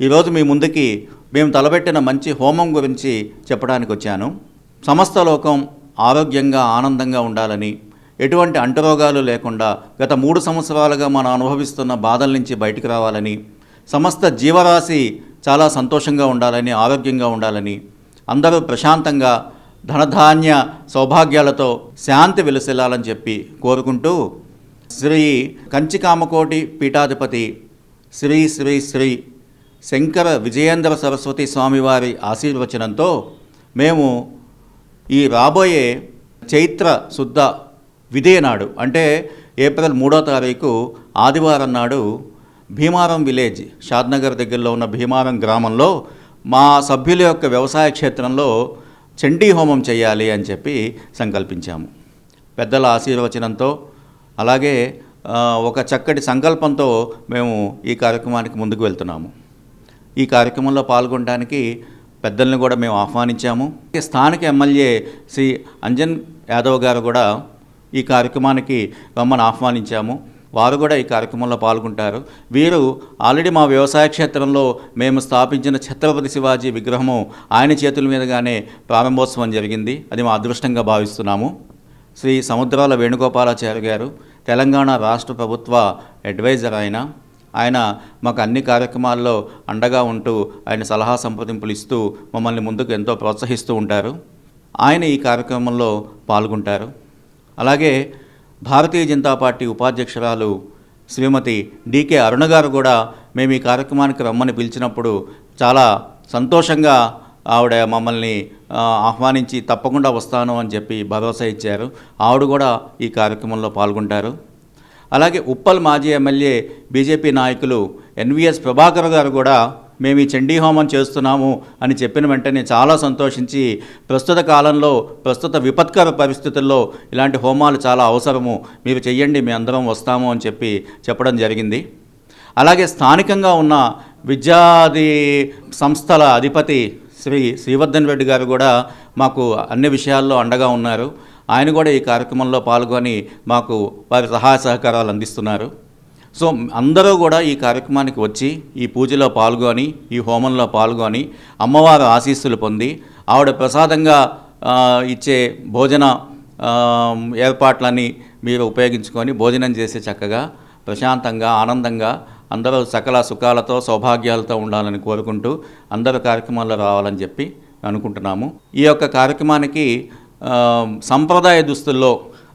ఈరోజు మీ ముందుకి మేము తలపెట్టిన మంచి హోమం గురించి చెప్పడానికి వచ్చాను. సమస్త లోకం ఆరోగ్యంగా ఆనందంగా ఉండాలని ఎటువంటి అంటురోగాలు లేకుండా గత మూడు సంవత్సరాలుగా మనం అనుభవిస్తున్న బాధల నుంచి బయటకు రావాలని సమస్త జీవరాశి చాలా సంతోషంగా ఉండాలని ఆరోగ్యంగా ఉండాలని అందరూ ప్రశాంతంగా ధనధాన్య సౌభాగ్యాలతో శాంతి వెలుసెల్లాలని చెప్పి కోరుకుంటూ శ్రీ కంచికామకోటి పీఠాధిపతి శ్రీ శ్రీ శ్రీ శంకర విజయేంద్ర సరస్వతి స్వామివారి ఆశీర్వచనంతో మేము ఈ రాబోయే చైత్ర శుద్ధ విదే నాడు అంటే ఏప్రిల్ మూడో తారీఖు ఆదివారం నాడు భీమారం విలేజ్ షాద్నగర్ దగ్గరలో ఉన్న భీమారం గ్రామంలో మా సభ్యుల యొక్క వ్యవసాయ క్షేత్రంలో చండీ హోమం చేయాలి అని చెప్పి సంకల్పించాము. పెద్దల ఆశీర్వచనంతో అలాగే ఒక చక్కటి సంకల్పంతో మేము ఈ కార్యక్రమానికి ముందుకు వెళ్తున్నాము. ఈ కార్యక్రమంలో పాల్గొనడానికి పెద్దల్ని కూడా మేము ఆహ్వానించాము. స్థానిక ఎమ్మెల్యే శ్రీ అంజన్ యాదవ్ గారు కూడా ఈ కార్యక్రమానికి రమ్మని ఆహ్వానించాము. వారు కూడా ఈ కార్యక్రమంలో పాల్గొంటారు. వీరు ఆల్రెడీ మా వ్యవసాయ క్షేత్రంలో మేము స్థాపించిన ఛత్రపతి శివాజీ విగ్రహము ఆయన చేతుల మీదుగానే ప్రారంభోత్సవం జరిగింది. అది మా అదృష్టంగా భావిస్తున్నాము. శ్రీ సముద్రాల వేణుగోపాలాచార్య గారు తెలంగాణ రాష్ట్ర ప్రభుత్వ అడ్వైజర్ ఆయన ఆయన మాకు అన్ని కార్యక్రమాల్లో అండగా ఉంటూ ఆయన సలహా సంప్రదింపులు ఇస్తూ మమ్మల్ని ముందుకు ఎంతో ప్రోత్సహిస్తూ ఉంటారు. ఆయన ఈ కార్యక్రమంలో పాల్గొంటారు. అలాగే భారతీయ జనతా పార్టీ ఉపాధ్యక్షురాలు శ్రీమతి డికే అరుణ గారు కూడా మేము ఈ కార్యక్రమానికి రమ్మని పిలిచినప్పుడు చాలా సంతోషంగా ఆవిడ మమ్మల్ని ఆహ్వానించి తప్పకుండా వస్తాను అని చెప్పి భరోసా ఇచ్చారు. ఆవిడ కూడా ఈ కార్యక్రమంలో పాల్గొంటారు. అలాగే ఉప్పల్ మాజీ ఎమ్మెల్యే బీజేపీ నాయకులు ఎన్విఎస్ ప్రభాకర్ గారు కూడా మేము ఈ చండీ హోమం చేస్తున్నాము అని చెప్పిన వెంటనే చాలా సంతోషించి ప్రస్తుత కాలంలో ప్రస్తుత విపత్కర పరిస్థితుల్లో ఇలాంటి హోమాలు చాలా అవసరము. మీరు చెయ్యండి మీ అందరం వస్తాము అని చెప్పి చెప్పడం జరిగింది. అలాగే స్థానికంగా ఉన్న విద్యాది సంస్థల అధిపతి శ్రీ శ్రీవర్ధన్ రెడ్డి గారు కూడా మాకు అన్ని విషయాల్లో అండగా ఉన్నారు. ఆయన కూడా ఈ కార్యక్రమంలో పాల్గొని మాకు వారి సహాయ సహకారాలు అందిస్తున్నారు. సో అందరూ కూడా ఈ కార్యక్రమానికి వచ్చి ఈ పూజలో పాల్గొని ఈ హోమంలో పాల్గొని అమ్మవారు ఆశీస్సులు పొంది ఆవిడ ప్రసాదంగా ఇచ్చే భోజన ఏర్పాట్లన్నీ ఏర్పాట్లని మీరు ఉపయోగించుకొని భోజనం చేసే చక్కగా ప్రశాంతంగా ఆనందంగా అందరూ సకల సుఖాలతో సౌభాగ్యాలతో ఉండాలని కోరుకుంటూ అందరూ కార్యక్రమాల్లో రావాలని చెప్పి అనుకుంటున్నాము. ఈ యొక్క కార్యక్రమానికి సంప్రదాయ దుస్తుల్లో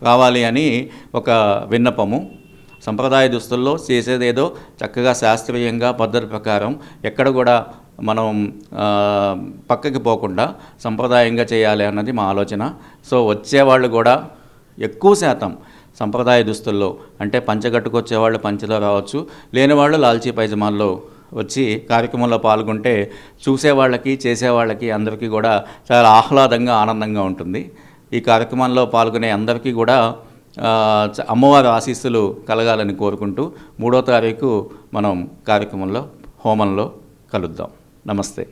రావాలి అని ఒక విన్నపము. సంప్రదాయ దుస్తుల్లో చేసేదేదో చక్కగా శాస్త్రీయంగా పద్ధతి ప్రకారం ఎక్కడ కూడా మనం పక్కకి పోకుండా సంప్రదాయంగా చేయాలి అన్నది మా ఆలోచన. సో వచ్చేవాళ్ళు కూడా ఎక్కువ శాతం సంప్రదాయ దుస్తుల్లో అంటే పంచగట్టుకొచ్చేవాళ్ళు పంచలో రావచ్చు లేని వాళ్ళు లాల్చీ పైజమాల్లో వచ్చి కార్యక్రమంలో పాల్గొంటే చూసేవాళ్ళకి చేసేవాళ్ళకి అందరికీ కూడా చాలా ఆహ్లాదంగా ఆనందంగా ఉంటుంది. ఈ కార్యక్రమంలో పాల్గొనే అందరికీ కూడా అమ్మవారి ఆశీస్సులు కలగాలని కోరుకుంటూ మూడో తారీఖు మనం కార్యక్రమంలో హోమంలో కలుద్దాం. నమస్తే.